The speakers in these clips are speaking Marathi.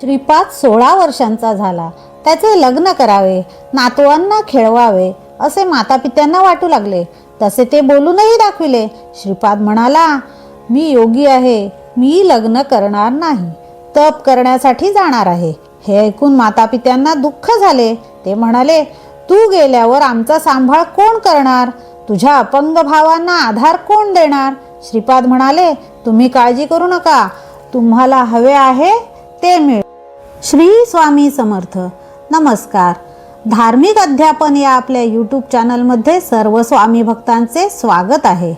श्रीपाद सोळा वर्षांचा झाला. त्याचे लग्न करावे नातवांना खेळवावे असे मातापित्यांना वाटू लागले. तसे ते बोलूनही दाखविले. श्रीपाद म्हणाला मी योगी आहे. मी लग्न करणार नाही. तप करण्यासाठी जाणार आहे. हे ऐकून मातापित्यांना दुःख झाले. ते म्हणाले तू गेल्यावर आमचा सांभाळ कोण करणार? तुझ्या अपंग भावांना आधार कोण देणार? श्रीपाद म्हणाले तुम्ही काळजी करू नका. तुम्हाला हवे आहे ते मिळ श्री स्वामी समर्थ. नमस्कार. धार्मिक अध्यापन या आपल्या यूट्यूब चॅनलमध्ये सर्व स्वामी भक्तांचे स्वागत आहे.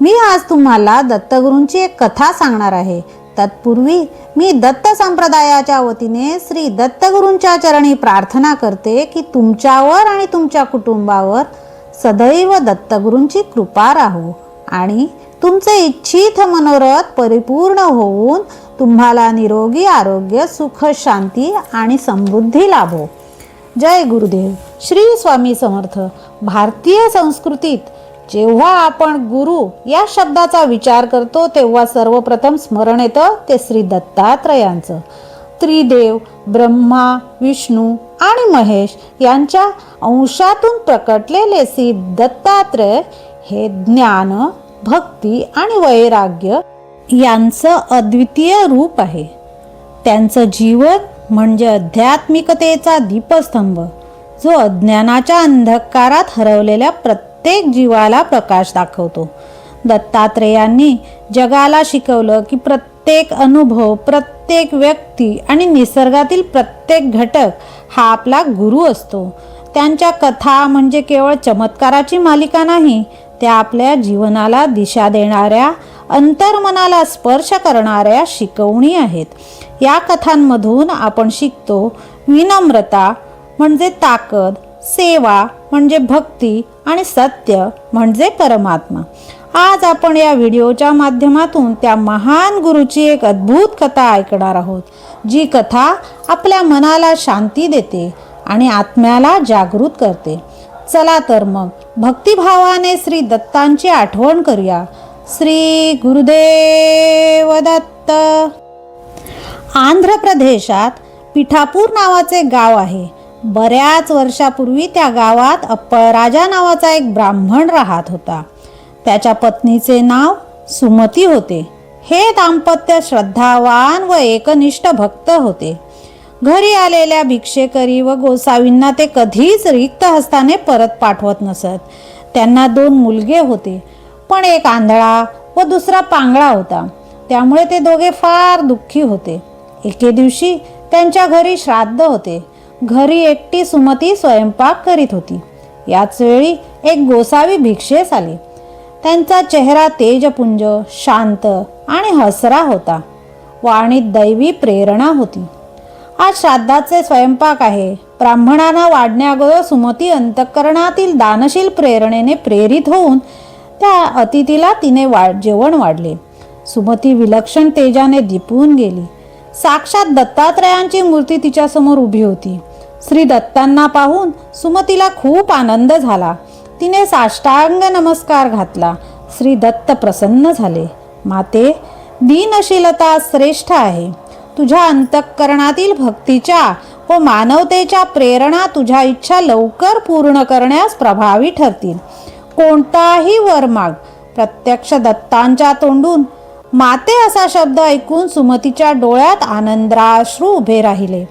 मी आज तुम्हाला दत्तगुरूंची एक कथा सांगणार आहे. तत्पूर्वी मी दत्त संप्रदायाच्या वतीने श्री दत्तगुरूंच्या चरणी प्रार्थना करते की तुमच्यावर आणि तुमच्या कुटुंबावर सदैव दत्तगुरूंची कृपा राहो आणि तुमचे इच्छित मनोरथ परिपूर्ण होऊन तुम्हाला निरोगी आरोग्य सुख शांती आणि समृद्धी लाभो. जय गुरुदेव. श्री स्वामी समर्थ. भारतीय संस्कृतीत जेव्हा आपण गुरु या शब्दाचा विचार करतो तेव्हा सर्वप्रथम स्मरण येतं ते श्री दत्तात्रयांचं. त्रिदेव ब्रह्मा विष्णू आणि महेश यांच्या अंशातून प्रकटलेले श्री दत्तात्रय हे ज्ञान भक्ती आणि वैराग्य यांचं अद्वितीय रूप आहे. त्यांचं जीवन म्हणजे आध्यात्मिकतेचा दीपस्तंभ जो अज्ञानाच्या अंधकारात हरवलेल्या प्रत्येक जीवाला प्रकाश दाखवतो. दत्तात्रेयांनी जगाला शिकवलं की प्रत्येक अनुभव प्रत्येक व्यक्ती आणि निसर्गातील प्रत्येक घटक हा आपला गुरु असतो. त्यांच्या कथा म्हणजे केवळ चमत्काराची मालिका नाही त्या आपल्या जीवनाला दिशा देणाऱ्या अंतर्मनाला स्पर्श करणाऱ्या शिकवणी आहेत. या कथांमधून आपण शिकतो विनम्रता म्हणजे ताकद सेवा म्हणजे भक्ती आणि सत्य म्हणजे परमात्मा. आज आपण या व्हिडिओच्या माध्यमातून त्या महान गुरुची एक अद्भुत कथा ऐकणार आहोत जी कथा आपल्या मनाला शांती देते आणि आत्म्याला जागृत करते. चला तर मग भक्तिभावाने श्री दत्तांची आठवण करूया. श्री गुरुदेव दत्त आंध्र प्रदेशात पिठापूर नावाचे गाव आहे. बऱ्याच वर्षापूर्वी त्या गावात अप्पळराजा नावाचा एक ब्राह्मण राहत होता. त्याच्या पत्नीचे नाव सुमती होते. हे दाम्पत्य श्रद्धावान व एकनिष्ठ भक्त होते. घरी आलेल्या भिक्षेकरी व गोसावींना ते कधीच रिक्त हस्ताने परत पाठवत नसत. त्यांना दोन मुलगे होते. पण एक आंधळा व दुसरा पांगळा होता. त्यामुळे ते दोघे फार दुःखी होते. एके दिवशी त्यांच्या घरी श्राद्ध होते. घरी एकटी सुमती स्वयंपाक करीत होती. याच वेळी एक गोसावी भिक्षेस आली. त्यांचा चेहरा तेजपुंज शांत आणि हसरा होता. वाणीत दैवी प्रेरणा होती. आज श्राद्धाचे स्वयंपाक आहे. ब्राह्मणांना वाढण्याअगोदर सुमती अंतःकरणातील दानशील प्रेरणेने प्रेरित होऊन त्या अतिथीला तिने वाढ जेवण वाढले. सुमती विलक्षण तेजाने दिपून गेली. साक्षात दत्तात्रयांची मूर्ती तिच्यासमोर उभी होती. श्री दत्तांना पाहून सुमतीला खूप आनंद झाला. तिने साष्टांग नमस्कार घातला. श्री दत्त प्रसन्न झाले. माते दीनशीलता श्रेष्ठ आहे. तुझ्या अंतःकरणातील भक्तीच्या व मानवतेच्या प्रेरणा तुझ्या इच्छा लवकर पूर्ण करण्यास प्रभावी ठरतील. कोणताही वर माग प्रत्यक्ष दत्तांच्या तोंडून माते असा शब्द ऐकून सुमतीच्या डोळ्यात आनंदाश्रू उभे राहिले.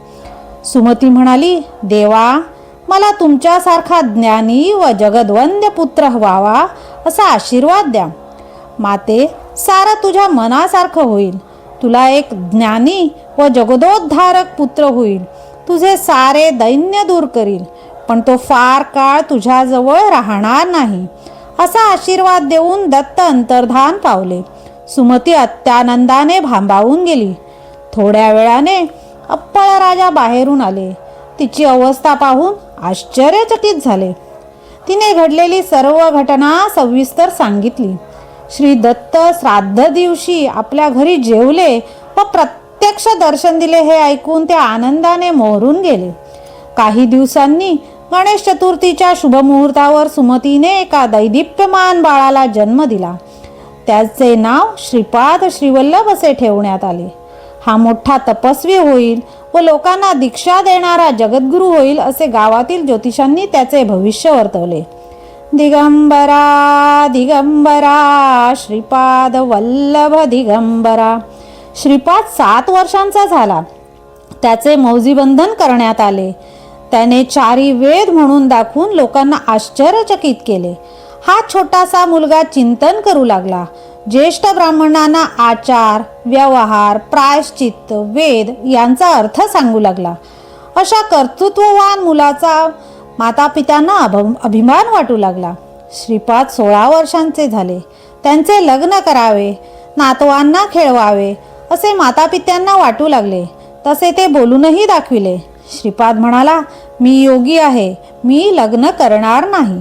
सुमती म्हणाली देवा मला तुमच्यासारखा ज्ञानी व जगद्वंद्य पुत्र व्हावा असा आशीर्वाद द्या. माते सारं तुझ्या मनासारखं होईल. तुला एक ज्ञानी व जगदोद्धारक पुत्र होईल. तुझे सारे दैन्य दूर करील. पण तो फार काळ तुझ्याजवळ राहणार नाही असा आशीर्वाद देऊन दत्त अंतर्धान पावले. सुमती अत्यानंदाने भांबावून गेली. थोड्या वेळाने अप्पळ राजा बाहेरून आले. तिची अवस्था पाहून आश्चर्यचकित झाले. तिने घडलेली सर्व घटना सविस्तर सांगितली. श्री दत्त श्राद्ध दिवशी आपल्या घरी जेवले व प्रत्यक्ष दर्शन दिले हे ऐकून ते आनंदाने मोहरून गेले. काही दिवसांनी गणेश चतुर्थीच्या शुभमुहूर्तावर सुमतीने एका दैदिप्यमान बाळाला जन्म दिला. त्याचे नाव श्रीपाद श्रीवल्लभ असे ठेवण्यात आले. हा मोठा तपस्वी होईल व लोकांना दीक्षा देणारा जगद्गुरू होईल असे गावातील ज्योतिषांनी त्याचे भविष्य वर्तवले. दिगंबरा दिगंबरा श्रीपाद वल्लभ दिगंबरा. श्रीपाद सात वर्षांचा झाला. त्याचे मौजीबंधन करण्यात आले. त्याने चारी वेद म्हणून दाखवून लोकांना आश्चर्यचकित केले. हा छोटासा मुलगा चिंतन करू लागला. ज्येष्ठ ब्राह्मणांना आचार व्यवहार प्रायश्चित्त वेद यांचा अर्थ सांगू लागला. अशा कर्तृत्ववान मुलाचा मातापित्यांना अभ अभिमान वाटू लागला. श्रीपाद सोळा वर्षांचे झाले. त्यांचे लग्न करावे नातवांना खेळवावे असे मातापित्यांना वाटू लागले. तसे ते बोलूनही दाखविले. श्रीपाद म्हणाला मी योगी आहे. मी लग्न करणार नाही.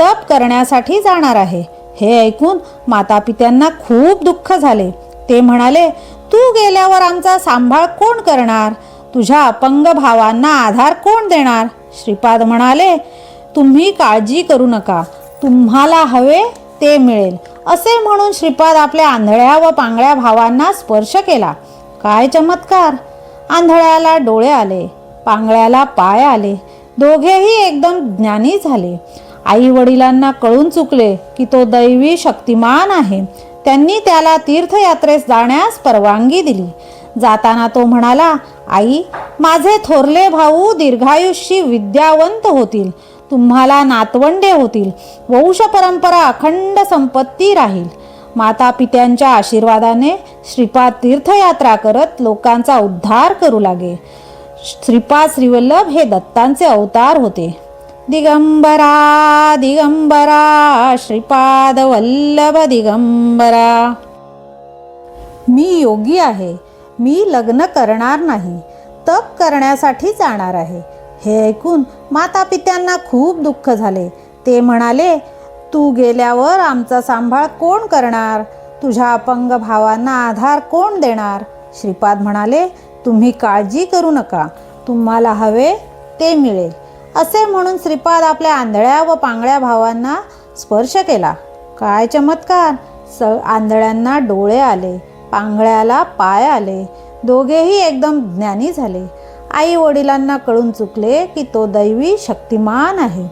तप करण्यासाठी जाणार आहे. हे ऐकून मातापित्यांना खूप दुःख झाले. ते म्हणाले तू गेल्यावर आमचा सांभाळ कोण करणार? तुझ्या अपंग भावांना आधार कोण देणार? श्रीपाद म्हणाले तुम्ही काळजी करू नका. तुम्हाला हवे ते मिळेल. असे म्हणून श्रीपाद आपल्या आंधळ्या व पांगळ्या भावांना स्पर्श केला. काय चमत्कार! आंधळ्याला डोळे आले. पांगळ्याला पाय आले. दोघेही एकदम ज्ञानी झाले. आई वडिलांना कळून चुकले की तो दैवी शक्तिमान आहे. त्यांनी त्याला तीर्थयात्रेस जाण्यास परवानगी दिली. जाताना तो म्हणाला आई माझे थोरले भाऊ दीर्घायुष्यी विद्यावंत होतील. तुम्हाला नातवंडे होतील. वंश परंपरा अखंड संपत्ती राहील. माता पित्यांच्या आशीर्वादाने श्रीपाद तीर्थयात्रा करत लोकांचा उद्धार करू लागे. श्रीपाद श्रीवल्लभ हे दत्तांचे अवतार होते. दिगंबरा दिगंबरा श्रीपाद वल्लभ दिगंबरा. मी योगी आहे. मी लग्न करणार नाही. तप करण्यासाठी जाणार आहे. हे ऐकून माता पित्यांना खूप दुःख झाले. ते म्हणाले तू गेल्यावर आमचा सांभाळ कोण करणार? तुझ्या अपंग भावांना आधार कोण देणार? श्रीपाद म्हणाले तुम्ही काळजी करू नका. तुम्हाला हवे ते मिळेल. असे म्हणून श्रीपाद आपल्या आंधळ्या व पांगळ्या भावांना स्पर्श केला. काय चमत्कार! स आंधळ्यांना डोळे आले. पांगळ्याला पाय आले. दोघेही एकदम ज्ञानी झाले. आई वडिलांना कळून चुकले की तो दैवी शक्तिमान आहे.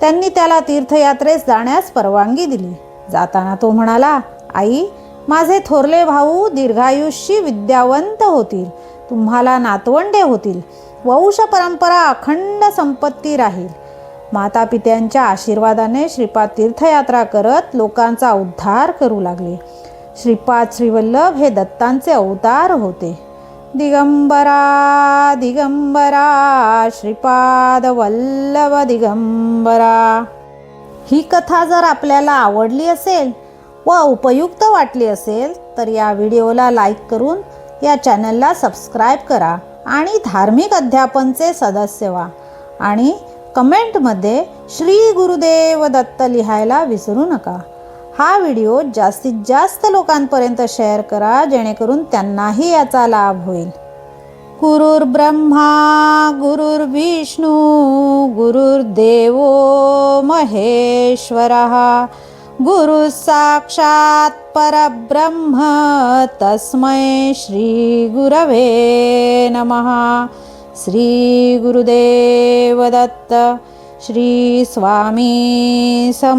त्यांनी त्याला तीर्थयात्रेस जाण्यास परवानगी दिली. जाताना तो म्हणाला आई माझे थोरले भाऊ दीर्घायुष्यी विद्यावंत होतील. तुम्हाला नातवंडे होतील. वंश परंपरा अखंड संपत्ती राहील. माता पित्यांच्या आशीर्वादाने श्रीपाद तीर्थयात्रा करत लोकांचा उद्धार करू लागले. श्रीपाद श्रीवल्लभ हे दत्तांचे अवतार होते. दिगंबरा दिगंबरा श्रीपाद वल्लभ दिगंबरा. ही कथा जर आपल्याला आवडली असेल व उपयुक्त वाटली असेल तर या व्हिडिओला लाईक करून या चॅनलला सबस्क्राईब करा आणि धार्मिक अध्यापनचे सदस्य व्हा. आणि कमेंटमध्ये श्री गुरुदेव दत्त लिहायला विसरू नका. हा व्हिडिओ जास्तीत जास्त लोकांपर्यंत शेअर करा जेणेकरून त्यांनाही याचा लाभ होईल. गुरुर्ब्रह्मा गुरुर्विष्णू गुरुर्देवो महेश्वरः. गुरु साक्षात परब्रह्म तस्मै श्री गुरवे नमः। श्री गुरुदेव दत्त श्री स्वामी सम